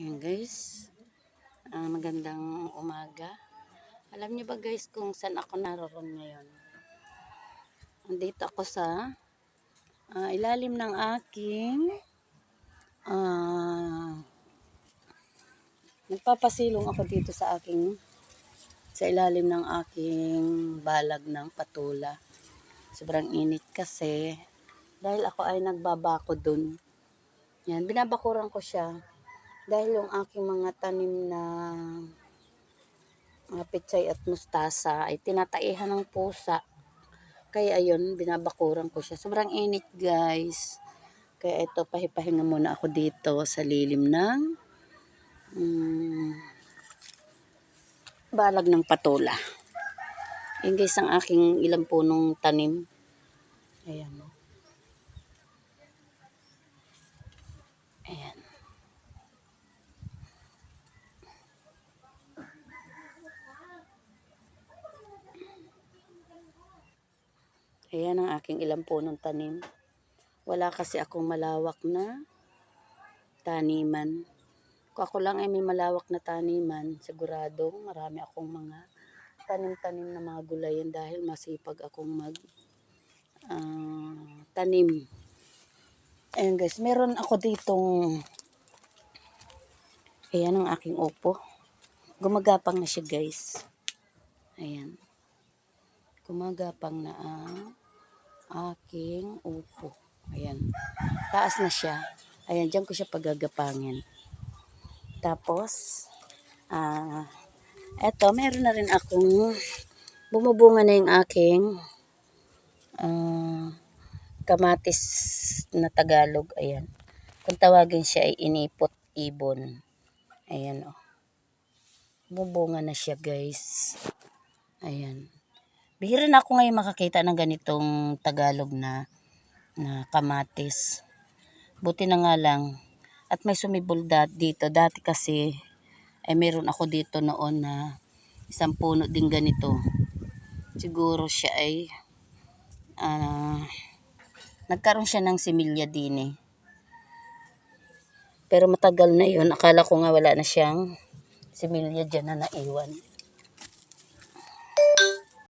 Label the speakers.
Speaker 1: Ayan guys. Ah, magandang umaga. Alam niyo ba guys kung saan ako naroon ngayon? Andito ako sa ah, ilalim ng aking ah, nagpapasilong ako dito sa aking sa ilalim ng aking balag ng patula. Sobrang init kasi dahil ako ay nagbabako dun. Yan, binabakuran ko siya dahil yung aking mga tanim na mga pitsay at mustasa ay tinataihan ng pusa. Kaya ayun, binabakuran ko siya. Sobrang init guys. Kaya ito, pahipahinga muna ako dito sa lilim ng mm, balag ng patula. Yan guys ang aking ilang punong tanim. Ayan. oh. Ayan ang aking ilang punong tanim. Wala kasi akong malawak na taniman. Kung ako lang ay may malawak na taniman, sigurado marami akong mga tanim-tanim na mga gulayan dahil masipag akong mag ah, tanim. Ayan guys, meron ako ditong ayan ang aking opo. Gumagapang na siya guys. Ayan. Gumagapang na ang aking upo. Ayan. Taas na siya. Ayan, dyan ko siya pagagapangin. Tapos, ah, eto, meron na rin akong bumubunga na yung aking ah, kamatis na Tagalog. Ayan. Kung tawagin siya ay inipot ibon. Ayan. Oh. Bubunga na siya guys. Ayan. Bihira na ako ngayon makakita ng ganitong Tagalog na na kamatis. Buti na nga lang. At may sumibol dito. Dati kasi ay meron ako dito noon na isang puno din ganito. Siguro siya ay ah, nagkaroon siya ng similya din eh. Pero matagal na yun. Akala ko nga wala na siyang similya dyan na naiwan.